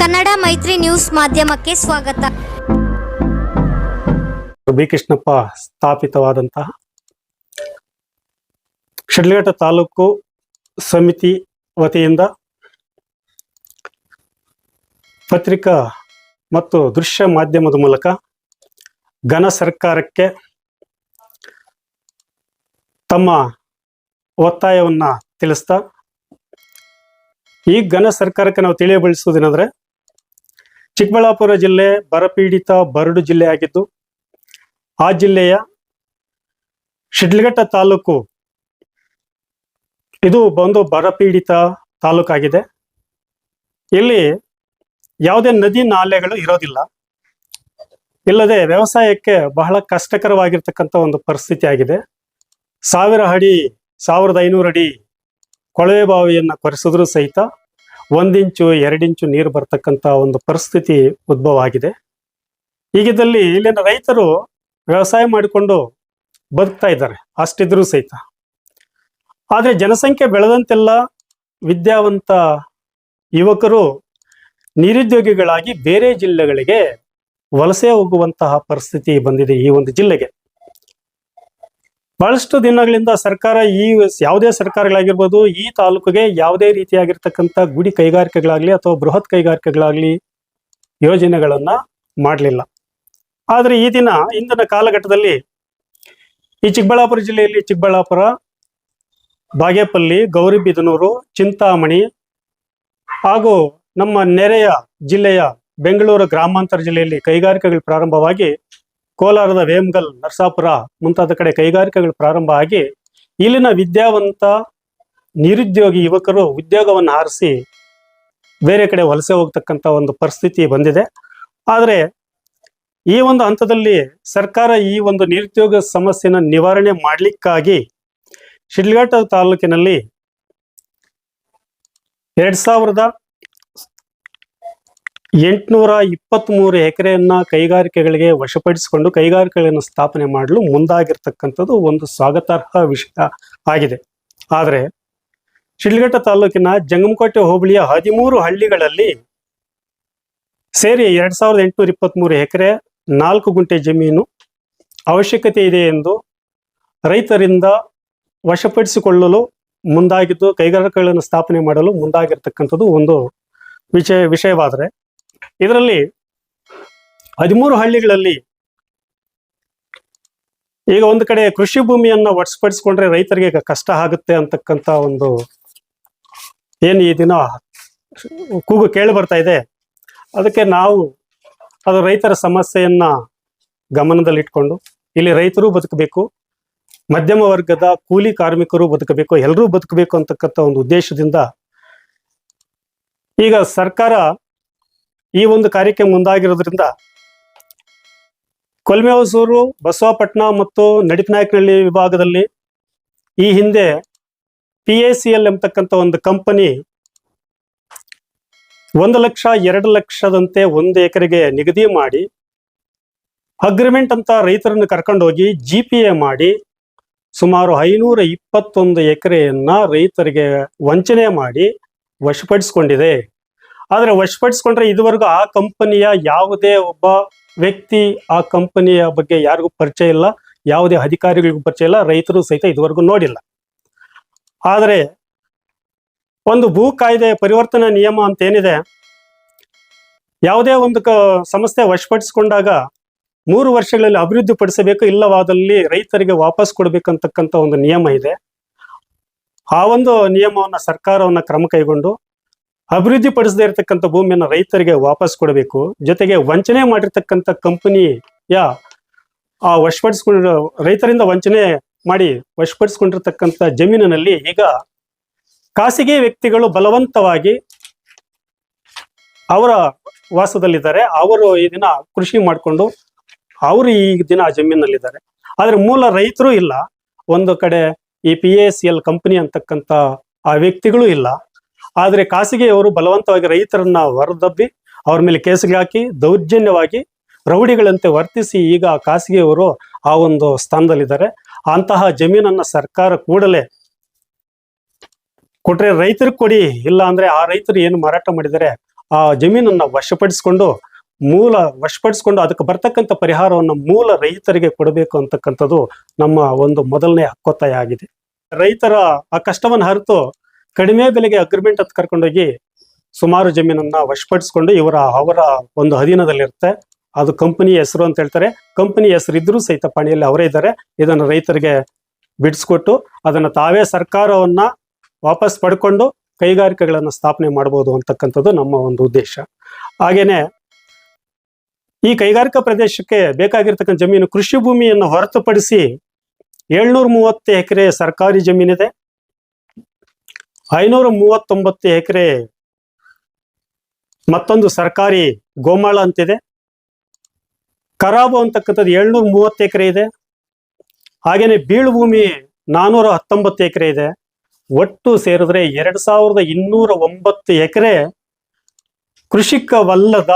ಕನ್ನಡ ಮೈತ್ರಿ ನ್ಯೂಸ್ ಮಾಧ್ಯಮಕ್ಕೆ ಸ್ವಾಗತ. ಬಿ ಕೃಷ್ಣಪ್ಪ ಸ್ಥಾಪಿತವಾದಂತಹ ಶಿಡ್ಲಘಟ್ಟ ತಾಲೂಕು ಸಮಿತಿ ವತಿಯಿಂದ ಪತ್ರಿಕಾ ಮತ್ತು ದೃಶ್ಯ ಮಾಧ್ಯಮದ ಮೂಲಕ ಘನ ಸರ್ಕಾರಕ್ಕೆ ತಮ್ಮ ಒತ್ತಾಯವನ್ನ ತಿಳಿಸ್ತಾ ಈ ಘನ ಸರ್ಕಾರಕ್ಕೆ ನಾವು ತಿಳಿಯಬಡಿಸುವುದೇನೆಂದ್ರೆ ಚಿಕ್ಕಬಳ್ಳಾಪುರ ಜಿಲ್ಲೆ ಬರಪೀಡಿತ ಬರಡು ಜಿಲ್ಲೆ ಆಗಿದ್ದು, ಆ ಜಿಲ್ಲೆಯ ಶಿಡ್ಲಘಟ್ಟ ತಾಲೂಕು, ಇದು ಒಂದು ಬರಪೀಡಿತ ತಾಲೂಕಾಗಿದೆ. ಇಲ್ಲಿ ಯಾವುದೇ ನದಿ ನಾಲೆಗಳು ಇರೋದಿಲ್ಲ. ಇಲ್ಲದೆ ವ್ಯವಸಾಯಕ್ಕೆ ಬಹಳ ಕಷ್ಟಕರವಾಗಿರ್ತಕ್ಕಂಥ ಒಂದು ಪರಿಸ್ಥಿತಿ ಆಗಿದೆ. ಸಾವಿರ ಅಡಿ, ಸಾವಿರದ ಐನೂರು ಅಡಿ ಕೊಳವೆ ಬಾವಿಯನ್ನು ಕೊರೆಸಿದ್ರೂ ಸಹಿತ ಒಂದಿಂಚು, ಎರಡಿಂಚು ನೀರು ಬರ್ತಕ್ಕಂಥ ಒಂದು ಪರಿಸ್ಥಿತಿ ಉದ್ಭವ ಆಗಿದೆ ಈಗಿದ್ದಲ್ಲಿ ಇಲ್ಲಿನ ರೈತರು ವ್ಯವಸಾಯ ಮಾಡಿಕೊಂಡು ಬದುಕ್ತಾ ಇದ್ದಾರೆ, ಅಷ್ಟಿದ್ರೂ ಸಹಿತ. ಆದರೆ ಜನಸಂಖ್ಯೆ ಬೆಳೆದಂತೆಲ್ಲ ವಿದ್ಯಾವಂತ ಯುವಕರು ನಿರುದ್ಯೋಗಿಗಳಾಗಿ ಬೇರೆ ಜಿಲ್ಲೆಗಳಿಗೆ ವಲಸೆ ಹೋಗುವಂತಹ ಪರಿಸ್ಥಿತಿ ಬಂದಿದೆ ಈ ಒಂದು ಜಿಲ್ಲೆಗೆ. ಬಹಳಷ್ಟು ದಿನಗಳಿಂದ ಸರ್ಕಾರ ಈ ಯಾವುದೇ ಸರ್ಕಾರಗಳಾಗಿರ್ಬೋದು, ಈ ತಾಲೂಕಿಗೆ ಯಾವುದೇ ರೀತಿಯಾಗಿರ್ತಕ್ಕಂಥ ಗುಡಿ ಕೈಗಾರಿಕೆಗಳಾಗಲಿ ಅಥವಾ ಬೃಹತ್ ಕೈಗಾರಿಕೆಗಳಾಗಲಿ ಯೋಜನೆಗಳನ್ನು ಮಾಡಲಿಲ್ಲ. ಆದರೆ ಈ ದಿನ, ಇಂದಿನ ಕಾಲಘಟ್ಟದಲ್ಲಿ ಈ ಚಿಕ್ಕಬಳ್ಳಾಪುರ ಜಿಲ್ಲೆಯಲ್ಲಿ ಚಿಕ್ಕಬಳ್ಳಾಪುರ, ಬಾಗೇಪಲ್ಲಿ, ಗೌರಿಬಿದನೂರು, ಚಿಂತಾಮಣಿ ಹಾಗೂ ನಮ್ಮ ನೆರೆಯ ಜಿಲ್ಲೆಯ ಬೆಂಗಳೂರು ಗ್ರಾಮಾಂತರ ಜಿಲ್ಲೆಯಲ್ಲಿ ಕೈಗಾರಿಕೆಗಳು ಪ್ರಾರಂಭವಾಗಿ ಕೋಲಾರದ ವೇಮಗಲ್ ನರಸಾಪುರ ಮುಂತಾದ ಕಡೆ ಕೈಗಾರಿಕೆಗಳು ಪ್ರಾರಂಭ ಆಗಿ ಇಲ್ಲಿನ ವಿದ್ಯಾವಂತ ನಿರುದ್ಯೋಗಿ ಯುವಕರು ಉದ್ಯೋಗವನ್ನು ಆರಿಸಿ ಬೇರೆ ಕಡೆ ವಲಸೆ ಹೋಗ್ತಕ್ಕಂಥ ಒಂದು ಪರಿಸ್ಥಿತಿ ಬಂದಿದೆ. ಆದರೆ ಈ ಒಂದು ಹಂತದಲ್ಲಿ ಸರ್ಕಾರ ಈ ಒಂದು ನಿರುದ್ಯೋಗ ಸಮಸ್ಯೆನ ನಿವಾರಣೆ ಮಾಡಲಿಕ್ಕಾಗಿ ಶಿಡ್ಲಘಟ್ಟ ತಾಲೂಕಿನಲ್ಲಿ ಎರಡ್ ಸಾವಿರದ ಎಂಟುನೂರ ಇಪ್ಪತ್ತ್ಮೂರು ಎಕರೆಯನ್ನ ಕೈಗಾರಿಕೆಗಳಿಗೆ ವಶಪಡಿಸಿಕೊಂಡು ಕೈಗಾರಿಕೆಗಳನ್ನು ಸ್ಥಾಪನೆ ಮಾಡಲು ಮುಂದಾಗಿರ್ತಕ್ಕಂಥದ್ದು ಒಂದು ಸ್ವಾಗತಾರ್ಹ ವಿಷಯ ಆಗಿದೆ. ಆದರೆ ಶಿಡ್ಲಘಟ್ಟ ತಾಲೂಕಿನ ಜಂಗಮಕೋಟೆ ಹೋಬಳಿಯ ಹದಿಮೂರು ಹಳ್ಳಿಗಳಲ್ಲಿ ಸೇರಿ ಎರಡ್ ಸಾವಿರದ ಎಂಟುನೂರ ಇಪ್ಪತ್ತ್ಮೂರು ಎಕರೆ ನಾಲ್ಕು ಗುಂಟೆ ಜಮೀನು ಅವಶ್ಯಕತೆ ಇದೆ ಎಂದು ರೈತರಿಂದ ವಶಪಡಿಸಿಕೊಳ್ಳಲು ಮುಂದಾಗಿದ್ದು ಕೈಗಾರಿಕೆಗಳನ್ನು ಸ್ಥಾಪನೆ ಮಾಡಲು ಮುಂದಾಗಿರ್ತಕ್ಕಂಥದ್ದು ಒಂದು ವಿಷಯ ವಿಷಯವಾದರೆ ಇದರಲ್ಲಿ ಹದಿಮೂರು ಹಳ್ಳಿಗಳಲ್ಲಿ ಈಗ ಒಂದು ಕಡೆ ಕೃಷಿ ಭೂಮಿಯನ್ನ ಒಟ್ಸ್ಪಡಿಸ್ಕೊಂಡ್ರೆ ರೈತರಿಗೆ ಕಷ್ಟ ಆಗುತ್ತೆ ಅಂತಕ್ಕಂತ ಒಂದು ಏನು ಈ ದಿನ ಕೂಗು ಕೇಳಿ ಬರ್ತಾ ಇದೆ. ಅದಕ್ಕೆ ನಾವು ಅದು ರೈತರ ಸಮಸ್ಯೆಯನ್ನ ಗಮನದಲ್ಲಿಟ್ಕೊಂಡು ಇಲ್ಲಿ ರೈತರು ಬದುಕಬೇಕು, ಮಧ್ಯಮ ವರ್ಗದ ಕೂಲಿ ಕಾರ್ಮಿಕರು ಬದುಕಬೇಕು, ಎಲ್ಲರೂ ಬದುಕಬೇಕು ಅಂತಕ್ಕಂಥ ಒಂದು ಉದ್ದೇಶದಿಂದ ಈಗ ಸರ್ಕಾರ ಈ ಒಂದು ಕಾರ್ಯಕ್ಕೆ ಮುಂದಾಗಿರೋದ್ರಿಂದ ಕೊಲ್ಮೆ ಹೊಸೂರು ಬಸವಪಟ್ಟಣ ಮತ್ತು ನಡಿಪನಾಯಕನಹಳ್ಳಿ ವಿಭಾಗದಲ್ಲಿ ಈ ಹಿಂದೆ ಪಿ ಎ ಸಿ ಎಲ್ ಎಂಬತಕ್ಕಂಥ ಒಂದು ಕಂಪನಿ ಒಂದು ಲಕ್ಷ ಎರಡು ಲಕ್ಷದಂತೆ ಒಂದು ಎಕರೆಗೆ ನಿಗದಿ ಮಾಡಿ ಅಗ್ರಿಮೆಂಟ್ ಅಂತ ರೈತರನ್ನು ಕರ್ಕೊಂಡೋಗಿ ಜಿ ಪಿ ಎ ಮಾಡಿ, ಸುಮಾರು ಐನೂರ ಇಪ್ಪತ್ತೊಂದು ಎಕರೆಯನ್ನ ರೈತರಿಗೆ ವಂಚನೆ ಮಾಡಿ ವಶಪಡಿಸಿಕೊಂಡಿದೆ. ಆದರೆ ವಶಪಡಿಸ್ಕೊಂಡ್ರೆ ಇದುವರೆಗೂ ಆ ಕಂಪನಿಯ ಯಾವುದೇ ಒಬ್ಬ ವ್ಯಕ್ತಿ ಆ ಕಂಪನಿಯ ಬಗ್ಗೆ ಯಾರಿಗೂ ಪರಿಚಯ ಇಲ್ಲ, ಯಾವುದೇ ಅಧಿಕಾರಿಗಳಿಗೂ ಪರಿಚಯ ಇಲ್ಲ, ರೈತರು ಸಹಿತ ಇದುವರೆಗೂ ನೋಡಿಲ್ಲ. ಆದರೆ ಒಂದು ಭೂ ಕಾಯ್ದೆ ಪರಿವರ್ತನಾ ನಿಯಮ ಅಂತ ಏನಿದೆ ಯಾವುದೇ ಒಂದು ಕ, ಸಂಸ್ಥೆ ವಶಪಡಿಸ್ಕೊಂಡಾಗ ಮೂರು ವರ್ಷಗಳಲ್ಲಿ ಅಭಿವೃದ್ಧಿ ಪಡಿಸಬೇಕು, ಇಲ್ಲವಾದಲ್ಲಿ ರೈತರಿಗೆ ವಾಪಸ್ ಕೊಡಬೇಕಂತಕ್ಕಂಥ ಒಂದು ನಿಯಮ ಇದೆ. ಆ ಒಂದು ನಿಯಮವನ್ನ ಸರ್ಕಾರವನ್ನ ಕ್ರಮ ಕೈಗೊಂಡು ಅಭಿವೃದ್ಧಿ ಪಡಿಸದೇ ಇರತಕ್ಕಂಥ ಭೂಮಿಯನ್ನು ರೈತರಿಗೆ ವಾಪಸ್ ಕೊಡಬೇಕು. ಜೊತೆಗೆ ವಂಚನೆ ಮಾಡಿರ್ತಕ್ಕಂಥ ಕಂಪನಿಯ ಆ ವಶಪಡಿಸ್ಕೊಂಡ, ರೈತರಿಂದ ವಂಚನೆ ಮಾಡಿ ವಶಪಡಿಸ್ಕೊಂಡಿರ್ತಕ್ಕಂಥ ಜಮೀನಿನಲ್ಲಿ ಈಗ ಖಾಸಗಿ ವ್ಯಕ್ತಿಗಳು ಬಲವಂತವಾಗಿ ಅವರ ವಾಸದಲ್ಲಿದ್ದಾರೆ. ಅವರು ಈ ದಿನ ಕೃಷಿ ಮಾಡಿಕೊಂಡು ಅವರು ಈ ದಿನ ಆ ಜಮೀನಲ್ಲಿದ್ದಾರೆ. ಆದ್ರೆ ಮೂಲ ರೈತರು ಇಲ್ಲ. ಒಂದು ಕಡೆ ಈ P A C L company ಅಂತಕ್ಕಂಥ ಆ ವ್ಯಕ್ತಿಗಳು ಇಲ್ಲ. ಆದ್ರೆ ಖಾಸಗಿಯವರು ಬಲವಂತವಾಗಿ ರೈತರನ್ನ ಹೊರದಬ್ಬಿ ಅವ್ರ ಮೇಲೆ ಕೇಸಿಗೆ ಹಾಕಿ ದೌರ್ಜನ್ಯವಾಗಿ ರೌಡಿಗಳಂತೆ ವರ್ತಿಸಿ ಈಗ ಖಾಸಗಿಯವರು ಆ ಒಂದು ಸ್ಥಾನದಲ್ಲಿದ್ದಾರೆ. ಅಂತಹ ಜಮೀನನ್ನ ಸರ್ಕಾರ ಕೂಡಲೇ ಕೊಟ್ರೆ ರೈತರಿಗೆ ಕೊಡಿ, ಇಲ್ಲ ಅಂದ್ರೆ ಆ ರೈತರು ಏನು ಮಾರಾಟ ಮಾಡಿದರೆ ಆ ಜಮೀನನ್ನ ವಶಪಡಿಸಿಕೊಂಡು ಮೂಲ ವಶಪಡಿಸಿಕೊಂಡು ಅದಕ್ಕೆ ಬರ್ತಕ್ಕಂಥ ಪರಿಹಾರವನ್ನು ಮೂಲ ರೈತರಿಗೆ ಕೊಡಬೇಕು ಅಂತಕ್ಕಂಥದ್ದು ನಮ್ಮ ಒಂದು ಮೊದಲನೇ ಹಕ್ಕೊತ್ತಾಯ ಆಗಿದೆ. ರೈತರ ಆ ಕಷ್ಟವನ್ನು ಹರಿತು ಕಡಿಮೆ ಬೆಲೆಗೆ ಅಗ್ರಿಮೆಂಟ್ ಅಂತ ಕರ್ಕೊಂಡೋಗಿ ಸುಮಾರು ಜಮೀನನ್ನ ವಶಪಡಿಸಿಕೊಂಡು ಇವರ, ಅವರ ಒಂದು ಅಧೀನದಲ್ಲಿರುತ್ತೆ. ಅದು ಕಂಪನಿ ಹೆಸರು ಅಂತ ಹೇಳ್ತಾರೆ. ಕಂಪನಿ ಹೆಸರು ಇದ್ರೂ ಸಹಿತ ಪಾಣಿಯಲ್ಲಿ ಅವರೇ ಇದ್ದಾರೆ. ಇದನ್ನು ರೈತರಿಗೆ ಬಿಡಿಸ್ಕೊಟ್ಟು ಅದನ್ನ ತಾವೇ ಸರ್ಕಾರವನ್ನ ವಾಪಸ್ ಪಡ್ಕೊಂಡು ಕೈಗಾರಿಕೆಗಳನ್ನು ಸ್ಥಾಪನೆ ಮಾಡಬಹುದು ಅಂತಕ್ಕಂಥದ್ದು ನಮ್ಮ ಒಂದು ಉದ್ದೇಶ. ಹಾಗೇನೆ ಈ ಕೈಗಾರಿಕಾ ಪ್ರದೇಶಕ್ಕೆ ಬೇಕಾಗಿರ್ತಕ್ಕಂಥ ಜಮೀನು ಕೃಷಿ ಭೂಮಿಯನ್ನು ಹೊರತುಪಡಿಸಿ ಏಳ್ನೂರ ಮೂವತ್ತು ಎಕರೆ ಸರ್ಕಾರಿ ಜಮೀನಿದೆ. ಐನೂರ ಮೂವತ್ತೊಂಬತ್ತು ಎಕರೆ ಮತ್ತೊಂದು ಸರ್ಕಾರಿ ಗೋಮಾಳ ಅಂತಿದೆ. ಕರಾಬು ಅಂತಕ್ಕಂಥದ್ದು ಏಳ್ನೂರ ಮೂವತ್ತು ಎಕರೆ ಇದೆ. ಹಾಗೇನೆ ಬೀಳು ಭೂಮಿ ನಾನೂರ ಹತ್ತೊಂಬತ್ತು ಎಕರೆ ಇದೆ. ಒಟ್ಟು ಸೇರಿದ್ರೆ ಎರಡು ಸಾವಿರದ ಇನ್ನೂರ ಒಂಬತ್ತು ಎಕರೆ ಕೃಷಿಕವಲ್ಲದ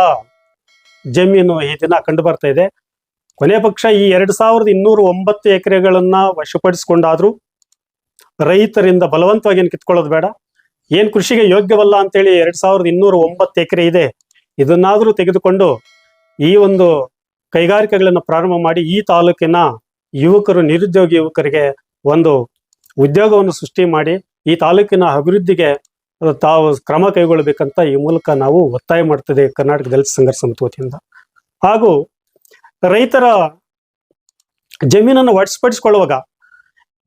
ಜಮೀನು ಈ ದಿನ ಕಂಡು ಬರ್ತಾ ಇದೆ. ಕೊನೆ ಪಕ್ಷ ಈ ಎರಡು ಸಾವಿರದ ಇನ್ನೂರ ಒಂಬತ್ತು ಎಕರೆಗಳನ್ನ ವಶಪಡಿಸಿಕೊಂಡಾದ್ರೂ ರೈತರಿಂದ ಬಲವಂತವಾಗಿ ಏನು ಕಿತ್ಕೊಳ್ಳೋದು ಬೇಡ. ಏನ್ ಕೃಷಿಗೆ ಯೋಗ್ಯವಲ್ಲ ಅಂತೇಳಿ ಎರಡ್ ಸಾವಿರದ ಇನ್ನೂರ ಒಂಬತ್ತು ಎಕರೆ ಇದೆ. ಇದನ್ನಾದ್ರೂ ತೆಗೆದುಕೊಂಡು ಈ ಒಂದು ಕೈಗಾರಿಕೆಗಳನ್ನು ಪ್ರಾರಂಭ ಮಾಡಿ ಈ ತಾಲೂಕಿನ ಯುವಕರು, ನಿರುದ್ಯೋಗಿ ಯುವಕರಿಗೆ ಒಂದು ಉದ್ಯೋಗವನ್ನು ಸೃಷ್ಟಿ ಮಾಡಿ ಈ ತಾಲೂಕಿನ ಅಭಿವೃದ್ಧಿಗೆ ತಾವು ಕ್ರಮ ಕೈಗೊಳ್ಳಬೇಕಂತ ಈ ಮೂಲಕ ನಾವು ಒತ್ತಾಯ ಮಾಡ್ತದೆ ಕರ್ನಾಟಕ ದಲಿತ ಸಂಘರ್ಷ ಸಮಿತಿ ವತಿಯಿಂದ. ಹಾಗೂ ರೈತರ ಜಮೀನನ್ನು ಒಡಿಸ್ಪಡಿಸ್ಕೊಳ್ಳುವಾಗ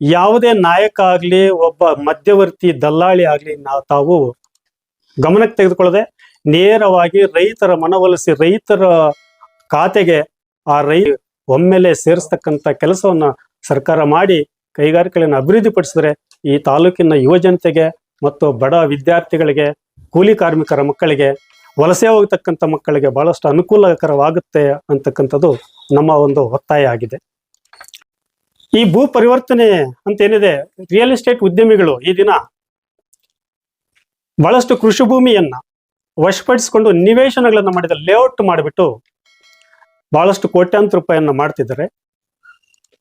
ಯಾವುದೇ ನಾಯಕ ಆಗ್ಲಿ, ಒಬ್ಬ ಮಧ್ಯವರ್ತಿ ದಲ್ಲಾಳಿ ಆಗ್ಲಿ, ನಾ ತಾವು ಗಮನಕ್ಕೆ ತೆಗೆದುಕೊಳ್ಳದೆ ನೇರವಾಗಿ ರೈತರ ಮನವೊಲಿಸಿ, ರೈತರ ಖಾತೆಗೆ ಆ ರೈ ಒಮ್ಮೆಲೆ ಸೇರಿಸ್ತಕ್ಕಂಥ ಕೆಲಸವನ್ನ ಸರ್ಕಾರ ಮಾಡಿ ಕೈಗಾರಿಕೆಗಳನ್ನು ಅಭಿವೃದ್ಧಿಪಡಿಸಿದ್ರೆ ಈ ತಾಲೂಕಿನ ಯುವ ಜನತೆಗೆ ಮತ್ತು ಬಡ ವಿದ್ಯಾರ್ಥಿಗಳಿಗೆ, ಕೂಲಿ ಕಾರ್ಮಿಕರ ಮಕ್ಕಳಿಗೆ, ವಲಸೆ ಹೋಗತಕ್ಕಂಥ ಮಕ್ಕಳಿಗೆ ಬಹಳಷ್ಟು ಅನುಕೂಲಕರವಾಗುತ್ತೆ ಅಂತಕ್ಕಂಥದ್ದು ನಮ್ಮ ಒಂದು ಒತ್ತಾಯ ಆಗಿದೆ. ಈ ಭೂ ಪರಿವರ್ತನೆ ಅಂತ ಏನಿದೆ ರಿಯಲ್ ಎಸ್ಟೇಟ್ ಉದ್ಯಮಿಗಳು ಈ ದಿನ ಬಹಳಷ್ಟು ಕೃಷಿ ಭೂಮಿಯನ್ನ ವಶಪಡಿಸಿಕೊಂಡು ನಿವೇಶನಗಳನ್ನು ಮಾಡಿದ ಲೇಔಟ್ ಮಾಡಿಬಿಟ್ಟು ಬಹಳಷ್ಟು ಕೋಟ್ಯಾಂತರ ರೂಪಾಯಿಯನ್ನು ಮಾಡ್ತಿದ್ದಾರೆ.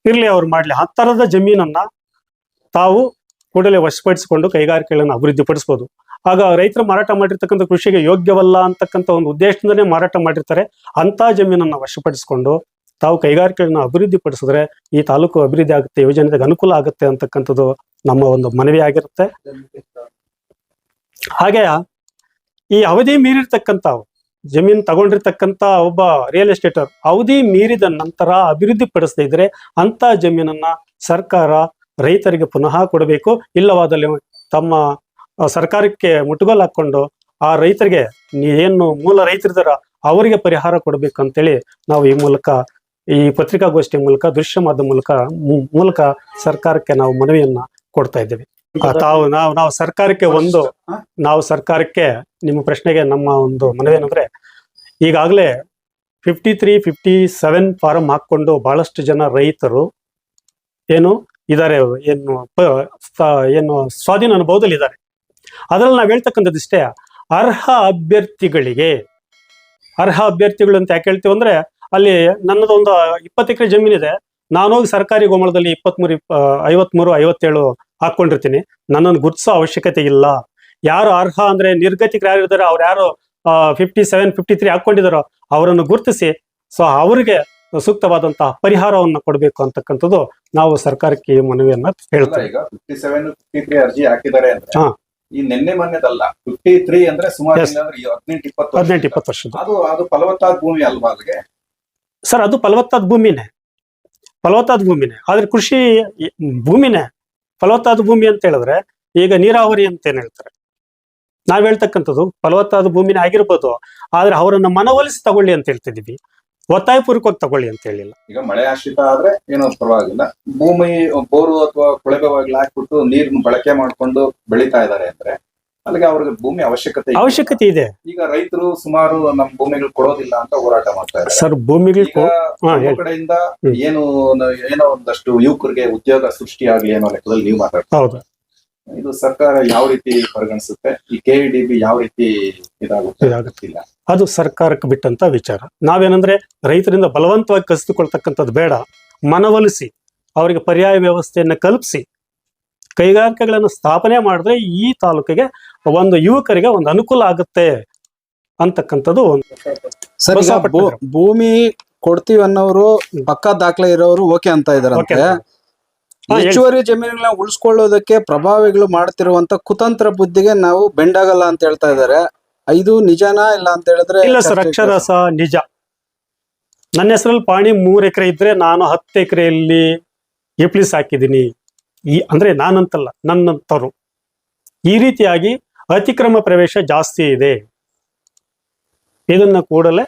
ಇರಲಿ ಅವ್ರು ಮಾಡ್ಲಿ, ಆ ಥರದ ಜಮೀನನ್ನ ತಾವು ಕೂಡಲೇ ವಶಪಡಿಸಿಕೊಂಡು ಕೈಗಾರಿಕೆಗಳನ್ನು ಅಭಿವೃದ್ಧಿಪಡಿಸ್ಬೋದು. ಆಗ ರೈತರು ಮಾರಾಟ ಮಾಡಿರ್ತಕ್ಕಂಥ ಕೃಷಿಗೆ ಯೋಗ್ಯವಲ್ಲ ಅಂತಕ್ಕಂಥ ಒಂದು ಉದ್ದೇಶದಿಂದನೇ ಮಾರಾಟ ಮಾಡಿರ್ತಾರೆ ಅಂತ ಜಮೀನನ್ನ ವಶಪಡಿಸಿಕೊಂಡು ತಾವು ಕೈಗಾರಿಕೆಗಳನ್ನ ಅಭಿವೃದ್ಧಿ ಪಡಿಸಿದ್ರೆ ಈ ತಾಲೂಕು ಅಭಿವೃದ್ಧಿ ಆಗುತ್ತೆ, ಯೋಜನೆಗೆ ಅನುಕೂಲ ಆಗುತ್ತೆ ಅಂತಕ್ಕಂಥದ್ದು ನಮ್ಮ ಒಂದು ಮನವಿ ಆಗಿರುತ್ತೆ. ಹಾಗೆ ಈ ಅವಧಿ ಮೀರಿರ್ತಕ್ಕಂಥ, ಜಮೀನು ತಗೊಂಡಿರ್ತಕ್ಕಂಥ ಒಬ್ಬ ರಿಯಲ್ ಎಸ್ಟೇಟರ್ ಅವಧಿ ಮೀರಿದ ನಂತರ ಅಭಿವೃದ್ಧಿ ಪಡಿಸದೇ ಇದ್ರೆ ಅಂತ ಜಮೀನನ್ನ ಸರ್ಕಾರ ರೈತರಿಗೆ ಪುನಃ ಕೊಡಬೇಕು. ಇಲ್ಲವಾದಲ್ಲಿ ತಮ್ಮ ಸರ್ಕಾರಕ್ಕೆ ಮುಟ್ಟುಗೋಲು ಹಾಕೊಂಡು ಆ ರೈತರಿಗೆ ಏನು ಮೂಲ ರೈತರಿದಾರ, ಅವರಿಗೆ ಪರಿಹಾರ ಕೊಡಬೇಕು ಅಂತೇಳಿ ನಾವು ಈ ಮೂಲಕ ಈ ಪತ್ರಿಕಾಗೋಷ್ಠಿ ಮೂಲಕ ದೃಶ್ಯ ಮಾಧ್ಯಮ ಮೂಲಕ ಮೂಲಕ ಸರ್ಕಾರಕ್ಕೆ ನಾವು ಮನವಿಯನ್ನ ಕೊಡ್ತಾ ಇದ್ದೇವೆ. ತಾವು, ನಾವು ನಾವು ಸರ್ಕಾರಕ್ಕೆ ಒಂದು, ನಾವು ಸರ್ಕಾರಕ್ಕೆ ನಿಮ್ಮ ಪ್ರಶ್ನೆಗೆ ನಮ್ಮ ಒಂದು ಮನವಿ ಏನಂದ್ರೆ ಈಗಾಗಲೇ fifty three fifty seven form ಹಾಕೊಂಡು ಬಹಳಷ್ಟು ಜನ ರೈತರು ಏನು ಇದಾರೆ ಏನು ಏನು ಸ್ವಾಧೀನ ಅನುಭವದಲ್ಲಿ ಇದ್ದಾರೆ ಅದರಲ್ಲಿ ನಾವು ಹೇಳ್ತಕ್ಕಂಥದ್ದು ಇಷ್ಟೇ ಅರ್ಹ ಅಭ್ಯರ್ಥಿಗಳಿಗೆ, ಅರ್ಹ ಅಭ್ಯರ್ಥಿಗಳು ಅಂತ ಯಾಕೆ ಹೇಳ್ತೀವಿ ಅಂದ್ರೆ ಅಲ್ಲಿ ನನ್ನದೊಂದು ಇಪ್ಪತ್ತು ಎಕರೆ ಜಮೀನಿದೆ ಹೋಗಿ ಸರ್ಕಾರಿ ಗೋಮಳದಲ್ಲಿ ಇಪ್ಪತ್ಮೂರು ಇಪ್ಪ ಐವತ್ಮೂರು ಐವತ್ತೇಳು ಹಾಕೊಂಡಿರ್ತೀನಿ ನನ್ನನ್ನು ಗುರ್ತಿಸೋ ಅವಶ್ಯಕತೆ ಇಲ್ಲ ಯಾರು ಅರ್ಹ ಅಂದ್ರೆ ನಿರ್ಗತಿಕರು ಯಾರು ಇದ್ದಾರೆ ಅವ್ರು ಯಾರು ಫಿಫ್ಟಿ ಸೆವೆನ್ ಫಿಫ್ಟಿ ತ್ರೀ ಹಾಕೊಂಡಿದಾರೋ ಅವರನ್ನು ಗುರುತಿಸಿ ಸೊ ಅವರಿಗೆ ಸೂಕ್ತವಾದಂತಹ ಪರಿಹಾರವನ್ನು ಕೊಡಬೇಕು ಅಂತಕ್ಕಂಥದ್ದು ನಾವು ಸರ್ಕಾರಕ್ಕೆ ಮನವಿಯನ್ನ ಹೇಳ್ತೇವೆ ಈಗ ಫಿಫ್ಟಿ ಸೆವೆನ್ ಫಿಫ್ಟಿ ತ್ರೀ ಅರ್ಜಿ ಹಾಕಿದ್ದಾರೆ ಅಂದ್ರೆ ಹಾ. ಈ ನಿನ್ನೆ ಮೊನ್ನೆದಲ್ಲ ಫಿಫ್ಟಿ ತ್ರೀ ಅಂದ್ರೆ ಸುಮಾರು Yes. ಇಲ್ಲ ಅಂದ್ರೆ ಹದಿನೆಂಟು ಇಪ್ಪತ್ತು ವರ್ಷ. ಹದಿನೆಂಟು ಇಪ್ಪತ್ತು ವರ್ಷದ ಅದು ಅದು ಫಲವತ್ತಾದ ಭೂಮಿ ಅಲ್ವಾ ಅಲ್ಲಿಗೆ ಸರ್, ಅದು ಫಲವತ್ತಾದ ಭೂಮಿನೇ. ಫಲವತ್ತಾದ ಭೂಮಿನೇ. ಆದ್ರೆ ಕೃಷಿ ಭೂಮಿನೇ. ಫಲವತ್ತಾದ ಭೂಮಿ ಅಂತ ಹೇಳಿದ್ರೆ ಈಗ ನೀರಾವರಿ ಅಂತ ಏನ್ ಹೇಳ್ತಾರೆ. ನಾವ್ ಹೇಳ್ತಕ್ಕಂಥದ್ದು ಫಲವತ್ತಾದ ಭೂಮಿನೇ ಆಗಿರ್ಬೋದು, ಆದ್ರೆ ಅವರನ್ನ ಮನವೊಲಿಸಿ ತಗೊಳ್ಳಿ ಅಂತ ಹೇಳ್ತಿದೀವಿ ಒತ್ತಾಯಪೂರ್ವಕವಾಗಿ ತಗೊಳ್ಳಿ ಅಂತ ಹೇಳಿಲ್ಲ. ಈಗ ಮಳೆ ಆಶ್ರಿತ ಆದ್ರೆ ಏನೋ ಪರವಾಗಿಲ್ಲ. ಭೂಮಿ ಬೋರು ಅಥವಾ ಕೊಳವೆ ಬಾಗಿಲು ಹಾಕ್ಬಿಟ್ಟು ನೀರ್ನ ಬಳಕೆ ಮಾಡ್ಕೊಂಡು ಬೆಳಿತಾ ಇದ್ದಾರೆ ಅಂದ್ರೆ ಅಲ್ಲಿಗೆ ಅವ್ರಿಗೆ ಭೂಮಿ ಅವಶ್ಯಕತೆ ಇದೆ. ಅವಶ್ಯಕತೆ ಇದೆ. ಈಗ ರೈತರು ಸುಮಾರು ನಮ್ ಭೂಮಿಗಳು ಕೊಡೋದಿಲ್ಲ ಅಂತ ಹೋರಾಟ ಮಾಡ್ತಾ ಇದ್ದಾರೆ. ಸರ್ ಭೂಮಿಗಳು ಈಗ ಹಾ ನಮ್ಮ ಹೇಳಿ. ಕಡೆಯಿಂದ ಹ್ಮ್. ಏನು ನ- ಏನೋ ಒಂದಷ್ಟು ಯುವಕರಿಗೆ ಉದ್ಯೋಗ ಸೃಷ್ಟಿ ಆಗ್ಲಿ ಅನ್ನೋ ಲೆಕ್ಕದಲ್ಲಿ ನೀವು ಮಾತಾಡ್ತಾರೆ. ಹೌದು. ಇದು ಸರ್ಕಾರ ಯಾವ ರೀತಿ ಪರಿಗಣಿಸುತ್ತೆ? ಈ ಕೆ ಡಿ ಬಿ ಯಾವ ರೀತಿ ಇದಾಗುತ್ತೆ ಇದಾಗುತ್ತೆ. ಗೊತ್ತಿಲ್ಲ. ಅದು ಸರ್ಕಾರಕ್ಕೆ ಬಿಟ್ಟಂತ ವಿಚಾರ. ನಾವೇನಂದ್ರೆ ರೈತರಿಂದ ಬಲವಂತವಾಗಿ ಕಸಿದುಕೊಳ್ತಕ್ಕಂಥದ್ದು ಬೇಡ. ಮನವೊಲಿಸಿ ಅವರಿಗೆ ಪರ್ಯಾಯ ವ್ಯವಸ್ಥೆಯನ್ನು ಕಲ್ಪಿಸಿ ಕೈಗಾರಿಕೆಗಳನ್ನು ಸ್ಥಾಪನೆ ಮಾಡಿದ್ರೆ ಈ ತಾಲೂಕಿಗೆ ಒಂದು ಯುವಕರಿಗೆ ಒಂದು ಅನುಕೂಲ ಆಗುತ್ತೆ ಅಂತಕ್ಕಂಥದ್ದು. ಭೂಮಿ ಕೊಡ್ತೀವಿ ಅನ್ನೋರು ಪಕ್ಕ ದಾಖಲೆ ಇರೋರು ಓಕೆ ಅಂತ ಇದಾರಂತೆ. ಹೇಳಿ. ಹೆಚ್ಚುವರಿ ಜಮೀನುಗಳನ್ನ ಉಳಿಸ್ಕೊಳ್ಳೋದಕ್ಕೆ ಪ್ರಭಾವಿಗಳು ಮಾಡ್ತಿರುವಂತ ಕುತಂತ್ರ ಬುದ್ಧಿಗೆ ನಾವು ಬೆಂಡಾಗಲ್ಲ ಅಂತ ಹೇಳ್ತಾ ಇದಾರೆ. ಇದು ನಿಜನಾ ಇಲ್ಲ ಅಂತ ಹೇಳಿದ್ರೆ ಇಲ್ಲ ಸರ್ ಅಕ್ಷರಸ ನಿಜ. ನನ್ನ ಹೆಸರಲ್ಲಿ ಪಾಣಿ ಮೂರ್ ಎಕರೆ ಇದ್ರೆ ನಾನು ಹತ್ತು ಎಕರೆಯಲ್ಲಿ ಎಪ್ಲಿಸ್ ಹಾಕಿದ್ದೀನಿ ಈ ಅಂದ್ರೆ ನಾನಂತಲ್ಲ ನನ್ನಂತರು ಈ ರೀತಿಯಾಗಿ ಅತಿಕ್ರಮ ಪ್ರವೇಶ ಜಾಸ್ತಿ ಇದೆ. ಇದನ್ನ ಕೂಡಲೇ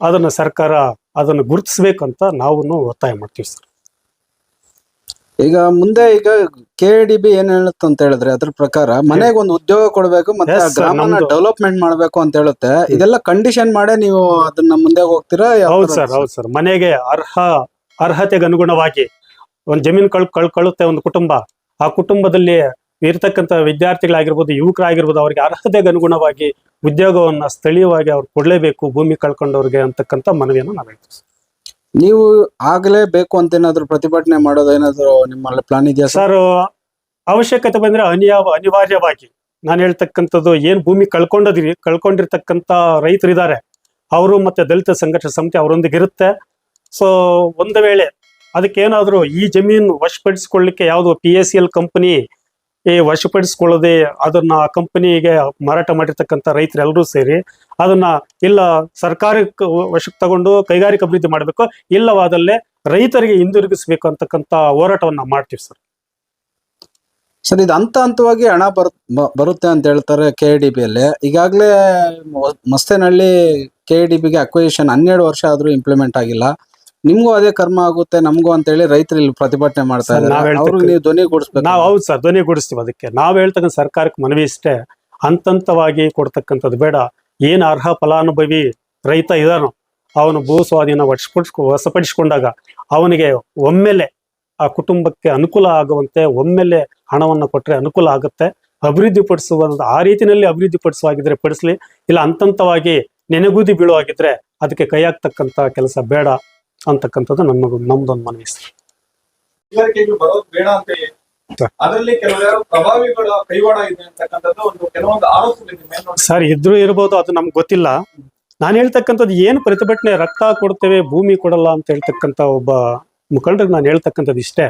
ಅದನ್ನ ಸರ್ಕಾರ ಅದನ್ನು ಗುರುತಿಸ್ಬೇಕಂತ ನಾವು ಒತ್ತಾಯ ಮಾಡ್ತೀವಿ ಸರ್. ಈಗ ಮುಂದೆ ಈಗ ಕೆ ಡಿ ಬಿ ಏನ್ ಹೇಳುತ್ತೆ ಅಂತ ಹೇಳಿದ್ರೆ ಅದ್ರ ಪ್ರಕಾರ ಮನೆಗೆ ಒಂದು ಉದ್ಯೋಗ ಕೊಡಬೇಕು ಮತ್ತೆ ಗ್ರಾಮನ ಡೆವಲಪ್ಮೆಂಟ್ ಮಾಡ್ಬೇಕು ಅಂತ ಹೇಳುತ್ತೆ. ಇದೆಲ್ಲ ಕಂಡೀಷನ್ ಮಾಡೇ ನೀವು ಅದನ್ನ ಮುಂದೆ ಹೋಗ್ತೀರಾ? ಹೌದು ಸರ್ ಹೌದು ಸರ್. ಮನೆಗೆ ಅರ್ಹ ಅರ್ಹತೆಗೆ ಅನುಗುಣವಾಗಿ ಒಂದು ಜಮೀನು ಕಳ್ ಕಳ್ಕೊಳ್ಳುತ್ತೆ ಒಂದು ಕುಟುಂಬ. ಆ ಕುಟುಂಬದಲ್ಲಿ ಇರ್ತಕ್ಕಂಥ ವಿದ್ಯಾರ್ಥಿಗಳಾಗಿರ್ಬೋದು ಯುವಕರಾಗಿರ್ಬೋದು ಅವ್ರಿಗೆ ಅರ್ಹತೆಗೆ ಅನುಗುಣವಾಗಿ ಉದ್ಯೋಗವನ್ನ ಸ್ಥಳೀಯವಾಗಿ ಅವ್ರು ಕೊಡಲೇಬೇಕು ಭೂಮಿ ಕಳ್ಕೊಂಡವ್ರಿಗೆ ಅಂತಕ್ಕಂಥ ಮನವಿಯನ್ನು ನಾವು ಹೇಳ್ತೀವಿ ನೀವು ಆಗಲೇಬೇಕು ಅಂತ ಏನಾದ್ರು ಪ್ರತಿಭಟನೆ ಮಾಡೋದು ಏನಾದ್ರು ನಿಮ್ಮಲ್ಲಿ ಪ್ಲಾನ್ ಇದೆಯಾ ಸರ್? ಅವಶ್ಯಕತೆ ಬಂದ್ರೆ ಅನಿಯ ಅನಿವಾರ್ಯವಾಗಿ ನಾನು ಹೇಳ್ತಕ್ಕಂಥದ್ದು ಏನ್ ಭೂಮಿ ಕಳ್ಕೊಂಡದ್ರಿ ಕಳ್ಕೊಂಡಿರ್ತಕ್ಕಂಥ ರೈತರಿದ್ದಾರೆ ಅವರು ಮತ್ತೆ ದಲಿತ ಸಂಘರ್ಷ ಸಮಿತಿ ಅವರೊಂದಿಗೆ ಇರುತ್ತೆ ಸೊ ಒಂದು ವೇಳೆ ಅದಕ್ಕೇನಾದ್ರೂ ಈ ಜಮೀನು ವಶಪಡಿಸ್ಕೊಳ್ಳಿಕ್ಕೆ ಯಾವುದು P S C L company ವಶಪಡಿಸಿಕೊಳ್ಳದೆ ಅದನ್ನ ಆ ಕಂಪನಿಗೆ ಮಾರಾಟ ಮಾಡಿರ್ತಕ್ಕಂಥ ರೈತರೆಲ್ಲರೂ ಸೇರಿ ಅದನ್ನ ಇಲ್ಲ ಸರ್ಕಾರಕ್ಕೆ ವಶಕ್ಕೆ ತಗೊಂಡು ಕೈಗಾರಿಕಾ ಅಭಿವೃದ್ಧಿ ಮಾಡಬೇಕು, ಇಲ್ಲವಾದಲ್ಲೇ ರೈತರಿಗೆ ಹಿಂದಿರುಗಿಸ್ಬೇಕು ಅಂತಕ್ಕಂಥ ಹೋರಾಟವನ್ನ ಮಾಡ್ತೀವಿ ಸರ್. ಸರ್, ಇದು ಹಂತ ಹಂತವಾಗಿ ಹಣ ಬರ್ ಬರುತ್ತೆ ಅಂತ ಹೇಳ್ತಾರೆ ಕೆ ಡಿ ಬಿ ಅಲ್ಲಿ. ಈಗಾಗಲೇ ಮಸ್ತೇನಹಳ್ಳಿ ಕೆ ಡಿ ಬಿಗೆ ಅಕ್ವೇಷನ್ ಹನ್ನೆರಡು ವರ್ಷ ಆದ್ರೂ ಇಂಪ್ಲಿಮೆಂಟ್ ಆಗಿಲ್ಲ. ನಿಮ್ಗೂ ಅದೇ ಕರ್ಮ ಆಗುತ್ತೆ ನಮಗೂ ಅಂತ ಹೇಳಿ ರೈತರು ಇಲ್ಲಿ ಪ್ರತಿಭಟನೆ ಮಾಡ್ತಾ ಸರ್, ನಾವ್ ಇದ್ದಾರೆ ಹೇಳ್ತಕ್ಕ- ಅವ್ರಿಗೆ ನೀವು ಧ್ವನಿ ಕೊಡಿಸ್ಬೇಕು. ನಾವು ಹೌದು ಸರ್ ಧ್ವನಿಗೂಡಿಸ್ತೀವಿ ಅದಕ್ಕೆ. ನಾವು ಹೇಳ್ತಕ್ಕಂಥ ಸರ್ಕಾರಕ್ಕೆ ಮನವಿ ಇಷ್ಟೇ. ಅಂತಂತವಾಗಿ ಕೊಡ್ತಕ್ಕಂಥದ್ದು ಬೇಡ. ಏನು ಅರ್ಹ ಫಲಾನುಭವಿ ರೈತ ಇದಾನೋ ಅವನು ಭೂ ಸ್ವಾಧೀನ ವಶಪಡಿಸ್ಕೊ ವಶಪಡಿಸಿಕೊಂಡಾಗ ಅವನಿಗೆ ಒಮ್ಮೆಲೆ ಆ ಕುಟುಂಬಕ್ಕೆ ಅನುಕೂಲ ಆಗುವಂತೆ ಒಮ್ಮೆಲೆ ಹಣವನ್ನು ಕೊಟ್ಟರೆ ಅನುಕೂಲ ಆಗುತ್ತೆ. ಅಭಿವೃದ್ಧಿ ಪಡಿಸುವ ಆ ರೀತಿಯಲ್ಲಿ ಅಭಿವೃದ್ಧಿ ಪಡಿಸುವಾಗಿದ್ರೆ ಪಡಿಸ್ಲಿ. ಇಲ್ಲ ಹಂತಂತವಾಗಿ ನೆನೆಗೂದಿ ಬೀಳುವಾಗಿದ್ರೆ ಅದಕ್ಕೆ ಕೈ ಹಾಕ್ತಕ್ಕಂಥ ಕೆಲಸ ಬೇಡ. ಅಂತಕ್ಕಂಥದ್ದು ನಮ್ಮ ನಮ್ದೊಂದು ಮನವಿ ಸರ್. ಅದರಲ್ಲಿ ಪ್ರಭಾವಿಗಳ ಕೈವಾಡ ಇದೆ ಅಂತಕ್ಕಂಥದ್ದು ಒಂದು ಕೆಲವೊಂದು ಸರ್ ಇದ್ರೂ ಇರ್ಬೋದು ಅದು ನಮ್ಗೆ ಗೊತ್ತಿಲ್ಲ. ನಾನು ಹೇಳ್ತಕ್ಕಂಥದ್ದು ಏನು ಪ್ರತಿಭಟನೆ ರಕ್ತ ಕೊಡ್ತೇವೆ ಭೂಮಿ ಕೊಡಲ್ಲ ಅಂತ ಹೇಳ್ತಕ್ಕಂಥ ಒಬ್ಬ ಮುಖಂಡರಿಗೆ ನಾನು ಹೇಳ್ತಕ್ಕಂಥದ್ದು ಇಷ್ಟೇ.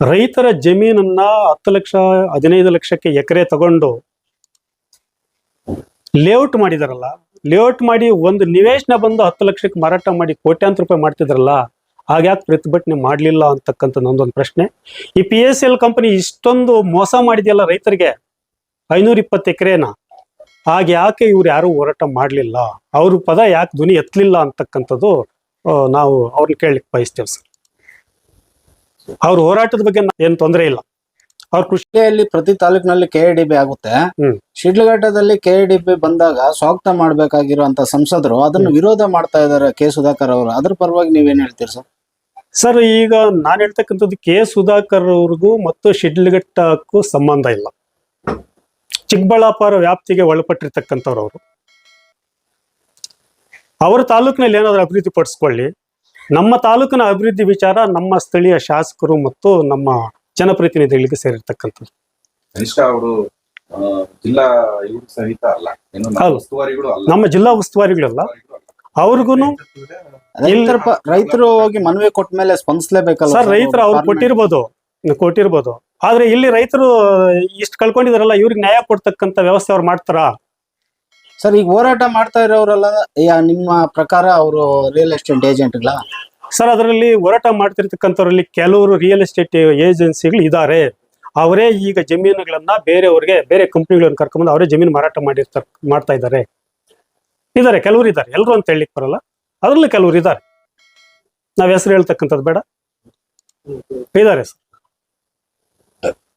ರೈತರ ಜಮೀನನ್ನ ಹತ್ತು ಲಕ್ಷ ಹದಿನೈದು ಲಕ್ಷಕ್ಕೆ ಎಕರೆ ತಗೊಂಡು ಲೇಔಟ್ ಮಾಡಿದಾರಲ್ಲ ಲೇಔಟ್ ಮಾಡಿ ಒಂದು ನಿವೇಶನ ಬಂದು ಹತ್ತು ಲಕ್ಷಕ್ಕೆ ಮಾರಾಟ ಮಾಡಿ ಕೋಟ್ಯಾಂತರ ರೂಪಾಯಿ ಮಾಡ್ತಿದ್ರಲ್ಲ ಹಾಗ್ಯಾಕೆ ಪ್ರತಿಭಟನೆ ಮಾಡಲಿಲ್ಲ ಅಂತಕ್ಕಂಥ ನಂದೊಂದು ಪ್ರಶ್ನೆ. ಈ ಪಿ ಎಸ್ ಎಲ್ ಕಂಪನಿ ಇಷ್ಟೊಂದು ಮೋಸ ಮಾಡಿದೆಯಲ್ಲ ರೈತರಿಗೆ? ಐನೂರ ಇಪ್ಪತ್ತು ಎಕರೆನ? ಹಾಗೆ ಯಾಕೆ ಇವ್ರು ಯಾರು ಹೋರಾಟ ಮಾಡಲಿಲ್ಲ? ಅವ್ರ ಪದ ಯಾಕೆ ಧ್ವನಿ ಎತ್ತಲಿಲ್ಲ ಅಂತಕ್ಕಂಥದ್ದು ನಾವು ಅವ್ರನ್ನ ಕೇಳಲಿಕ್ಕೆ ಬಯಸ್ತೇವೆ ಸರ್. ಅವ್ರ ಹೋರಾಟದ ಬಗ್ಗೆ ಏನು ತೊಂದರೆ ಇಲ್ಲ. ಅವ್ರ ಕೃಷಿಯಲ್ಲಿ ಪ್ರತಿ ತಾಲೂಕಿನಲ್ಲಿ ಕೆ ಡಿ ಬಿ ಆಗುತ್ತೆ. ಶಿಡ್ಲಘಟ್ಟದಲ್ಲಿ ಕೆ ಡಿ ಬಿ ಬಂದಾಗ ಸ್ವಾಗತ ಮಾಡ್ಬೇಕಾಗಿರುವಂತ ಸಂಸದರು ಅದನ್ನು ವಿರೋಧ ಮಾಡ್ತಾ ಇದ್ದಾರೆ ಕೆ ಸುಧಾಕರ್ ಅವರು. ಅದ್ರ ಪರವಾಗಿ ನೀವೇನ್ ಹೇಳ್ತೀರಿ ಸರ್? ಸರ್ ಈಗ ನಾನು ಹೇಳ್ತಕ್ಕಂಥದ್ದು ಕೆ ಸುಧಾಕರ್ ಅವ್ರಿಗೂ ಮತ್ತು ಶಿಡ್ಲಘಟ್ಟಕ್ಕೂ ಸಂಬಂಧ ಇಲ್ಲ. ಚಿಕ್ಕಬಳ್ಳಾಪುರ ವ್ಯಾಪ್ತಿಗೆ ಒಳಪಟ್ಟಿರ್ತಕ್ಕಂಥವ್ರು ಅವರು. ಅವರ ತಾಲೂಕಿನಲ್ಲಿ ಏನಾದರೂ ಅಭಿವೃದ್ಧಿ ಪಡಿಸ್ಕೊಳ್ಳಿ. ನಮ್ಮ ತಾಲೂಕಿನ ಅಭಿವೃದ್ಧಿ ವಿಚಾರ ನಮ್ಮ ಸ್ಥಳೀಯ ಶಾಸಕರು ಮತ್ತು ನಮ್ಮ ಜನಪ್ರತಿನಿಧಿಗಳಿಗೆ ಸೇರಿರ್ತಕ್ಕಂಥದ್ದು. ಕನಿಷ್ಠ ಅವರು ಜಿಲ್ಲಾ ಇವರು ಸಹಿತ ಅಲ್ಲ. ನಮ್ಮ ಹೌದು. ಉಸ್ತುವಾರಿಗಳು ಅಲ್ಲ. ನಮ್ಮ ಜಿಲ್ಲಾ ಉಸ್ತುವಾರಿಗಳಲ್ಲ. ಉಸ್ತುವಾರಿಗಳು ಅಲ್ಲ. ಅವ್ರಿಗೂ ರೈತರ ಪ- ರೈತರು ಹೋಗಿ ಮನವಿ ಕೊಟ್ಟ ಮೇಲೆ ಸ್ಪಂದಿಸಲೇಬೇಕಲ್ಲ ಸರ್ ರೈತರು ಅವ್ರು ಕೊಟ್ಟಿರ್ಬೋದು. ಕೊಟ್ಟಿರ್ಬೋದು. ಆದ್ರೆ ಇಲ್ಲಿ ರೈತರು ಇಷ್ಟು ಕಳ್ಕೊಂಡಿದಾರಲ್ಲ ಇವ್ರಿಗೆ ನ್ಯಾಯ ಕೊಡ್ತಕ್ಕಂಥ ವ್ಯವಸ್ಥೆ ಅವ್ರು ಮಾಡ್ತಾರಾ? ಸರ್ ಈಗ ಹೋರಾಟ ಮಾಡ್ತಾ ಇರೋರೆಲ್ಲ ಯಾ- ನಿಮ್ಮ ಪ್ರಕಾರ ಅವರು ರಿಯಲ್ ಎಸ್ಟೇಟ್ ಏಜೆಂಟ್ಗಳ ಸರ್, ಅದರಲ್ಲಿ ಹೋರಾಟ ಮಾಡ್ತಿರ್ತಕ್ಕಂಥವ್ರಲ್ಲಿ ಕೆಲವರು ರಿಯಲ್ ಎಸ್ಟೇಟ್ ಏಜೆನ್ಸಿಗಳು ಇದ್ದಾರೆ ಅವರೇ ಈಗ ಜಮೀನುಗಳನ್ನ ಬೇರೆಯವ್ರಿಗೆ, ಬೇರೆ ಕಂಪ್ನಿಗಳನ್ನ ಕರ್ಕೊಂಡ್ಬಂದು ಅವರೇ ಜಮೀನು ಮಾರಾಟ ಮಾಡಿರ್ತಾರೆ ಮಾಡ್ತಾ ಇದ್ದಾರೆ ಇದ್ದಾರೆ ಕೆಲವರು ಇದ್ದಾರೆ ಎಲ್ಲರೂ ಅಂತ ಹೇಳಲಿಕ್ಕೆ ಬರಲ್ಲ. ಅದರಲ್ಲಿ ಕೆಲವರು ಇದ್ದಾರೆ ನಾವ್ ಹೆಸರು ಹೇಳ್ತಕ್ಕಂಥದ್ದು ಬೇಡ. ಇದ್ದಾರೆ ಸರ್.